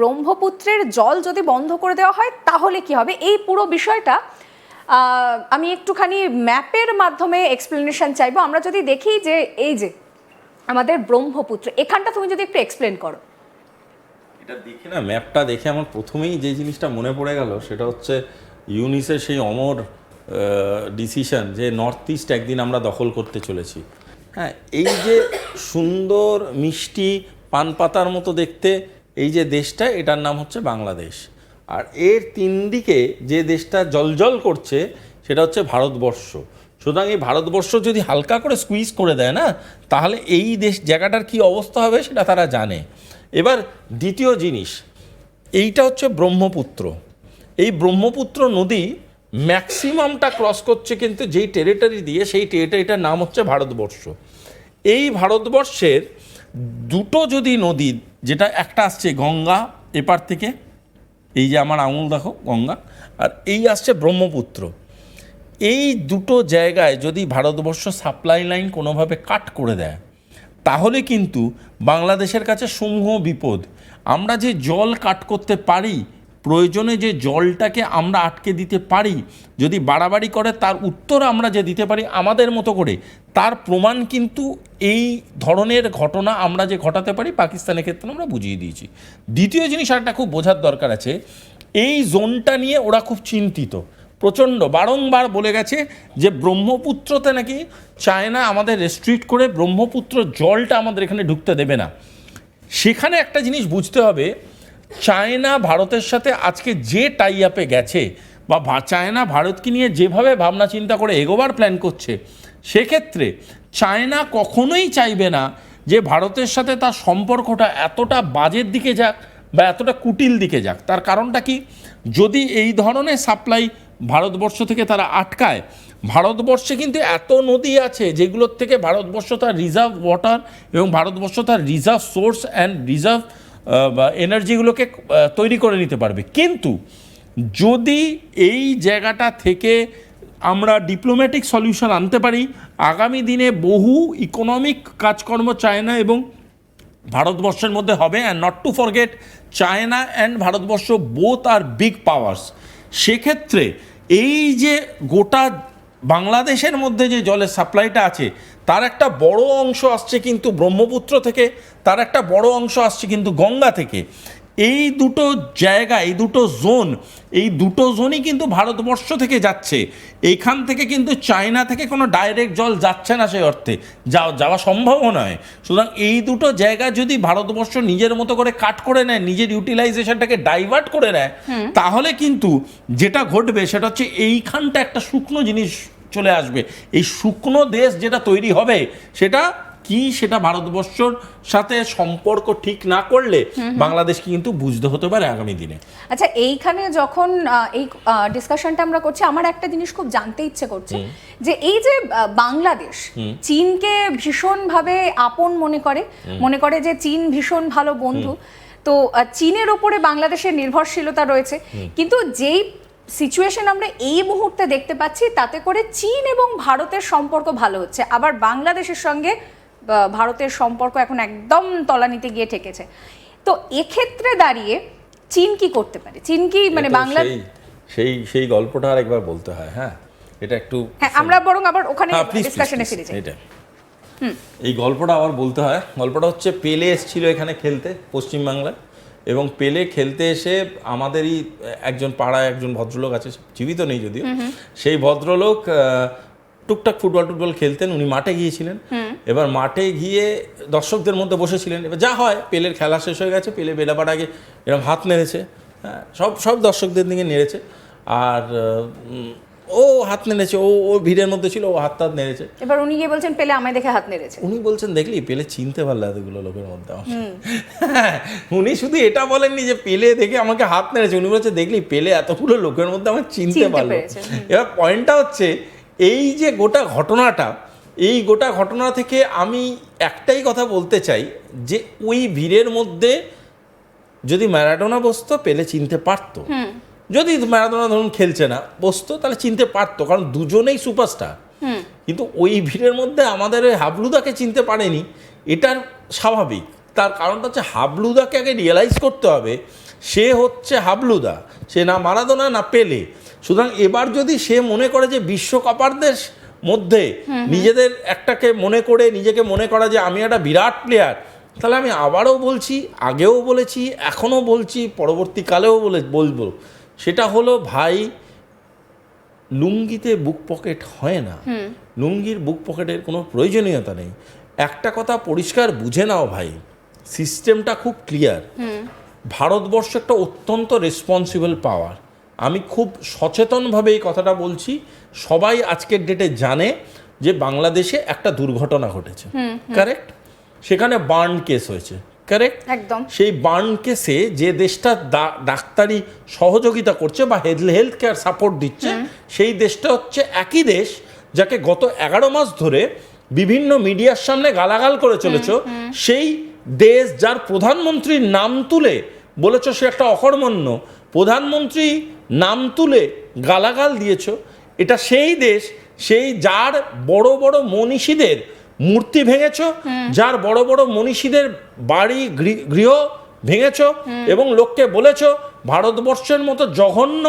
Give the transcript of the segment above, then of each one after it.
ব্রহ্মপুত্রের জল যদি বন্ধ করে দেওয়া হয়, তাহলে কি হবে? এই পুরো বিষয়টা আমি একটুখানি ম্যাপের মাধ্যমে এক্সপ্লেনেশন চাইব। আমরা যদি দেখি যে, এই যে, আমাদের ব্রহ্মপুত্র, এখানটা তুমি যদি একটু এক্সপ্লেন করো। এটা দেখে না, ম্যাপটা দেখে আমার প্রথমেই যে জিনিসটা মনে পড়ে গেল, সেটা হচ্ছে ইউনিসের সেই অমর ডিসিশন যে নর্থ ইস্ট একদিন আমরা দখল করতে চলেছি। হ্যাঁ এই যে সুন্দর মিষ্টি পান পাতার মতো দেখতে এই যে দেশটা, এটার নাম হচ্ছে বাংলাদেশ। আর এর তিন দিকে যে দেশটা জলজল করছে, সেটা হচ্ছে ভারতবর্ষ। সুতরাং এই ভারতবর্ষ যদি হালকা করে স্কুইজ করে দেয় না, তাহলে এই দেশ, জায়গাটার কি অবস্থা হবে সেটা তারা জানে। এবার দ্বিতীয় জিনিস, এইটা হচ্ছে ব্রহ্মপুত্র। এই ব্রহ্মপুত্র নদী ম্যাক্সিমামটা ক্রস করছে কিন্তু যেই টেরিটরি দিয়ে, সেই টেরিটরিটার নাম হচ্ছে ভারতবর্ষ। এই ভারতবর্ষের দুটো যদি নদী, যেটা একটা আসছে গঙ্গা এপার থেকে, এই যে আমার আঙুল দেখো, গঙ্গা, আর এই আসছে ব্রহ্মপুত্র। এই দুটো জায়গায় যদি ভারতবর্ষ সাপ্লাই লাইন কোনোভাবে কাট করে দেয়, তাহলে কিন্তু বাংলাদেশের কাছে সমূহ বিপদ। আমরা যে জল কাট করতে পারি প্রয়োজনে যে জলটাকে আমরা আটকে দিতে পারি, যদি বাড়াবাড়ি করে, তার উত্তর আমরা যে দিতে পারি আমাদের মতো করে, তার প্রমাণ কিন্তু এই ধরনের ঘটনা আমরা যে ঘটাতে পারি, পাকিস্তানের ক্ষেত্রে আমরা বুঝিয়ে দিয়েছি। দ্বিতীয় জিনিস একটা খুব বোঝার দরকার আছে, এই জোনটা নিয়ে ওরা খুব চিন্তিত। প্রচণ্ড, বারংবার বলে গেছে যে ব্রহ্মপুত্রতে নাকি চায়না আমাদের রেস্ট্রিক্ট করে ব্রহ্মপুত্র জলটা আমাদের এখানে ঢুকতে দেবে না। সেখানে একটা জিনিস বুঝতে হবে চায়না ভারতের সাথে আজকে যে টাই আপে গেছে, বা চায়না ভারতকে নিয়ে যেভাবে ভাবনা চিন্তা করে এগোবার প্ল্যান করছে, সেক্ষেত্রে চায়না কখনোই চাইবে না যে ভারতের সাথে তার সম্পর্কটা এতটা বাজের দিকে যাক, বা এতটা কুটিল দিকে যাক। তার কারণটা কি? যদি এই ধরনের সাপ্লাই ভারতবর্ষ থেকে তারা আটকায়, ভারতবর্ষে কিন্তু এত নদী আছে যেগুলোর থেকে ভারতবর্ষ তার রিজার্ভ ওয়াটার এবং ভারতবর্ষ তার রিজার্ভ সোর্স অ্যান্ড রিজার্ভ এনার্জিগুলোকে তৈরি করে নিতে পারবে। কিন্তু যদি এই জায়গাটা থেকে আমরা ডিপ্লোম্যাটিক সলিউশন আনতে পারি, আগামী দিনে বহু ইকোনমিক কাজকর্ম চায়না এবং ভারতবর্ষের মধ্যে হবে and not to forget China and Bharatvarsha both are big powers সেক্ষেত্রে এই যে গোটা বাংলাদেশের মধ্যে যে জলের সাপ্লাইটা আছে, তার একটা বড় অংশ আসছে কিন্তু ব্রহ্মপুত্র থেকে, তার একটা বড় অংশ আসছে কিন্তু গঙ্গা থেকে। এই দুটো জায়গা এই দুটো জোন এই দুটো জোনই কিন্তু ভারতবর্ষ থেকে যাচ্ছে। এইখান থেকে কিন্তু চায়না থেকে কোনো ডাইরেক্ট জল যাচ্ছে না সেই অর্থে। যা যাওয়া সম্ভবও নয়। সুতরাং এই দুটো জায়গা যদি ভারতবর্ষ নিজের মতো করে কাট করে নেয় নিজের ইউটিলাইজেশনটাকে ডাইভার্ট করে নেয় তাহলে কিন্তু যেটা ঘটবে সেটা হচ্ছে এইখানটা একটা শুকনো জিনিস চলে আসবে। এই শুকনো দেশ যেটা তৈরি হবে সেটা কি সেটা ভারতবর্ষর সাথে সম্পর্ক ঠিক না করলে বাংলাদেশকে কিন্তু বুঝতে হতে পারে আগামী দিনে। আচ্ছা এইখানে যখন এই ডিসকাশনটা আমরা করছি আমার একটা জিনিস খুব জানতে ইচ্ছে করছে যে এই যে বাংলাদেশ চীনকে ভীষণভাবে আপন মনে করে মনে করে যে চীন ভীষণ ভালো বন্ধু। তো চীনের ওপরে বাংলাদেশের নির্ভরশীলতা রয়েছে। কিন্তু যেই সিচুয়েশন আমরা এই মুহূর্তে দেখতে পাচ্ছি তাতে করে চীন এবং ভারতের সম্পর্ক ভালো হচ্ছে। আবার বাংলাদেশের সঙ্গে ভারতের সম্পর্ক এখন একদম তলানিতে গিয়ে ঠেকেছে। তো এক্ষেত্রে দাঁড়িয়ে চীন কি করতে পারে? চীন কি মানে বাংলা সেই সেই গল্পটা আর একবার বলতে হয় হ্যাঁ? এটা একটু হ্যাঁ আমরা বরং আবার ওখানে হ্যাঁ ডিসকাশনে ফিরে যাই। এটা। এই গল্পটা আবার বলতে হয় গল্পটা হচ্ছে পেলে এসেছিল এখানে খেলতে পশ্চিমবাংলায়। এবং পেলে খেলতে এসে আমাদেরই একজন পাড়ায় একজন ভদ্রলোক আছে জীবিত নেই যদিও। সেই ভদ্রলোক টুকটাক ফুটবল টুটবল খেলতেন উনি মাঠে গিয়েছিলেন। এবার মাঠে গিয়ে দর্শকদের মধ্যে বসেছিলেন। এবার যা হয় পেলের খেলা শেষ হয়ে গেছে পেলে বেলাবার আগে এরকম হাত নেড়েছে। হ্যাঁ সব সব দর্শকদের দিকে নেড়েছে। আর ও হাত নেড়েছে ও ও ভিড়ের মধ্যে ছিল ও হাত হাত নেড়েছে। এবার উনি গিয়ে বলছেন পেলে আমায় দেখে হাত নেড়েছে। উনি বলছেন দেখলি পেলে চিনতে পারলে এতগুলো লোকের মধ্যে উনি শুধু এটা বলেননি যে পেলে দেখে আমাকে হাত নেড়েছে। উনি বলছে দেখলি পেলে এতগুলো লোকের মধ্যে আমার চিনতে চিনতে পারল। এবার পয়েন্টটা হচ্ছে এই যে গোটা ঘটনাটা এই গোটা ঘটনা থেকে আমি একটাই কথা বলতে চাই যে ওই ভিড়ের মধ্যে যদি ম্যারাডোনা বসতো পেলে চিনতে পারতো। যদি ম্যারাডোনা ধরুন খেলছে না বসতো তাহলে চিনতে পারতো কারণ দুজনেই সুপারস্টার। কিন্তু ওই ভিড়ের মধ্যে আমাদের ওই হাবলুদাকে চিনতে পারেনি এটার স্বাভাবিক। তার কারণটা হচ্ছে হাবলুদাকে আগে রিয়েলাইজ করতে হবে সে হচ্ছে হাবলুদা সে না মারাদোনা না পেলে। সুতরাং এবার যদি সে মনে করে যে বিশ্বকাপারদের মধ্যে নিজেদের একটাকে মনে করে নিজেকে মনে করা যে আমি একটা বিরাট প্লেয়ার তাহলে আমি আবারও বলছি আগেও বলেছি এখনও বলছি পরবর্তীকালেও বলে বলব। সেটা হলো ভাই লুঙ্গিতে বুক পকেট হয় না। লুঙ্গির বুক পকেটের কোনো প্রয়োজনীয়তা নেই। একটা কথা পরিষ্কার বুঝে নাও ভাই সিস্টেমটা খুব ক্লিয়ার ভারতবর্ষ একটা অত্যন্ত রেসপন্সিবল পাওয়ার আমি খুব সচেতনভাবে এই কথাটা বলছি সবাই আজকের ডেটে জানে যে বাংলাদেশে একটা দুর্ঘটনা ঘটেছে। কারেক্ট সেখানে বার্ন কেস হয়েছে। কারেক্ট একদম। সেই বার্ন কেসে যে দেশটা ডাক্তারি সহযোগিতা করছে বা হেলথ কেয়ার সাপোর্ট দিচ্ছে সেই দেশটা হচ্ছে একই দেশ যাকে গত এগারো মাস ধরে বিভিন্ন মিডিয়ার সামনে গালাগাল করে চলেছ। সেই দেশ যার প্রধানমন্ত্রীর নাম তুলে বলেছ সে একটা অকর্মণ্য প্রধানমন্ত্রী নাম তুলে গালাগাল দিয়েছ। এটা সেই দেশ সেই যার বড় বড় মনীষীদের মূর্তি ভেঙেছ যার বড় বড় মনীষীদের বাড়ি গৃহ ভেঙেছ এবং লোককে বলেছ ভারতবর্ষের মতো জঘন্য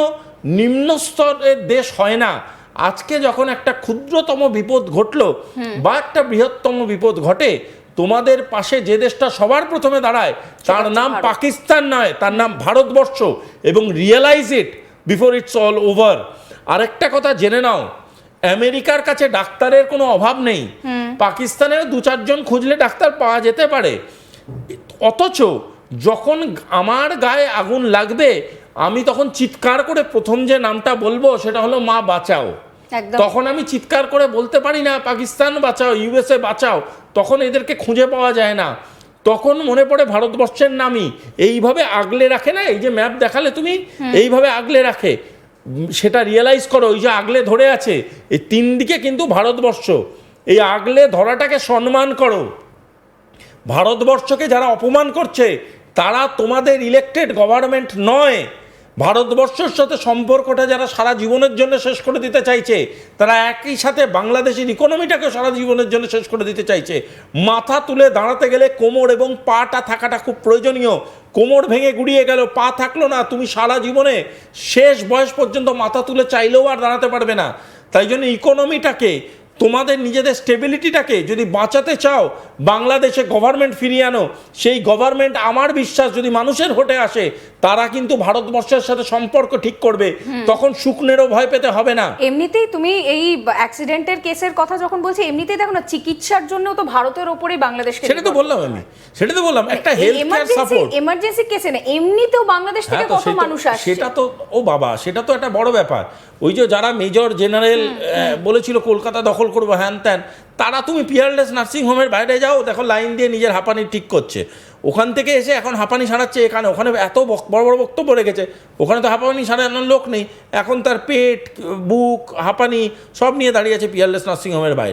নিম্ন স্তরের দেশ হয় না। আজকে যখন একটা ক্ষুদ্রতম বিপদ ঘটলো বা একটা বৃহত্তম বিপদ ঘটে তোমাদের পাশে যে দেশটা সবার প্রথমে দাঁড়ায় তার নাম পাকিস্তান নয় তার নাম ভারতবর্ষ এবং realise it before it's all over আরেকটা কথা জেনে নাও আমেরিকার কাছে ডাক্তারের কোনো অভাব নেই। পাকিস্তানেও দু চারজন খুঁজলে ডাক্তার পাওয়া যেতে পারে। অথচ যখন আমার গায়ে আগুন লাগবে আমি তখন চিৎকার করে প্রথম যে নামটা বলব সেটা হলো মা বাঁচাও। তখন আমি চিৎকার করে বলতে পারি না পাকিস্তান বাঁচাও ইউএসএ বাঁচাও। তখন এদেরকে খুঁজে পাওয়া যায় না। তখন মনে পড়ে ভারতবর্ষের নামই। এইভাবে আগলে রাখে না? এই যে ম্যাপ দেখালে তুমি এইভাবে আগলে রাখে। সেটা রিয়েলাইজ করো ওই যে আগলে ধরে আছে। এই তিন দিকে কিন্তু ভারতবর্ষ। এই আগলে ধরাটাকে সম্মান করো। ভারতবর্ষকে যারা অপমান করছে তারা তোমাদের ইলেকটেড গভর্নমেন্ট নয়। ভারতবর্ষের সাথে সম্পর্কটা যারা সারা জীবনের জন্য শেষ করে দিতে চাইছে, তারা একই সাথে বাংলাদেশের ইকোনমিটাকে সারা জীবনের জন্য শেষ করে দিতে চাইছে। মাথা তুলে দাঁড়াতে গেলে কোমর এবং পাটা থাকাটা খুব প্রয়োজনীয়। কোমর ভেঙে গুড়িয়ে গেল, পা থাকল না, তুমি সারা জীবনে শেষ বয়স পর্যন্ত মাথা তুলে চাইলেও আর দাঁড়াতে পারবে না। তাই জন্য ইকোনমিটাকে তোমাদের নিজেদের স্টেবিলিটিটাকে যদি বাঁচাতে চাও বাংলাদেশে গভর্নমেন্ট ফিরিয়ে আনো সেই গভর্নমেন্ট আমার বিশ্বাস যদি মানুষের ভোটে আসে তারা কিন্তু ভারতবর্ষের সাথে সম্পর্ক ঠিক করবে। তখন শুকনেরও ভয় পেতে হবে না। এমনিতেই তুমি এই অ্যাক্সিডেন্টের কেসের কথা যখন বলছি এমনিতেই দেখো না চিকিৎসার জন্য তো ভারতের ওপরেই বাংলাদেশকে সেটা তো বললাম আমি। সেটা তো বললাম একটা health care emergency support emergency কেসে না এমনিতেও বাংলাদেশ থেকে হ্যাঁ কত মানুষ আসছে? সেটা তো ও বাবা সেটা তো একটা বড় ব্যাপার। ওই যে যারা মেজর জেনারেল বলেছিল কলকাতা দখল করব, হ্যান ত্যান। তারা তুমি পিয়ারলেস নার্সিংহোমের বাইরে যাও, দেখো লাইন দিয়ে নিজের হাঁপানি ঠিক করছে। ওখান থেকে এসে এখন হাঁপানি সারাচ্ছে এখানে, ওখানে এত বড় বড় বক্তব্য রেখেছে। ওখানে তো হাঁপানি সারানোর লোক নেই। এখন তার পেট, বুক, হাঁপানি সব নিয়ে দাঁড়িয়ে আছে পিয়ারলেস নার্সিংহোমের বাইরে।